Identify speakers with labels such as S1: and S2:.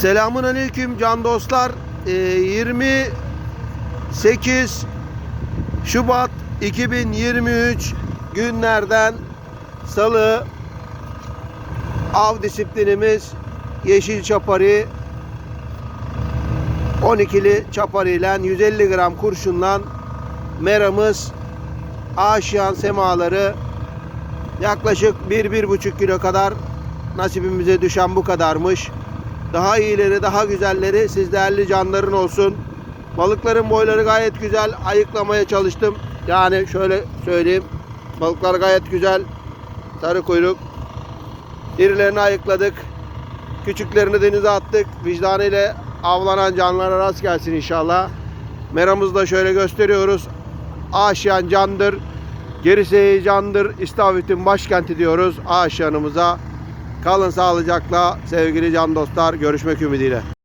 S1: Selamun aleyküm can dostlar. Ee, 28 Şubat 2023 günlerden Salı av disiplinimiz Yeşil Çapari 12'li çapari ile 150 gram kurşunla meramız aşiyan semaları yaklaşık 1-1,5 kilo kadar nasibimize düşen bu kadarmış. Daha iyileri, daha güzelleri siz değerli canların olsun. Balıkların boyları gayet güzel. Ayıklamaya çalıştım. Yani şöyle söyleyeyim. Balıklar gayet güzel. Sarı kuyruk. İrilerini ayıkladık. Küçüklerini denize attık. Vicdanıyla avlanan canlara rast gelsin inşallah. Meramızı da şöyle gösteriyoruz. Aşiyan candır. Gerisi heyecandır. İstavrit'in başkenti diyoruz Aşiyan'ımıza. Kalın sağlıcakla sevgili can dostlar. Görüşmek ümidiyle.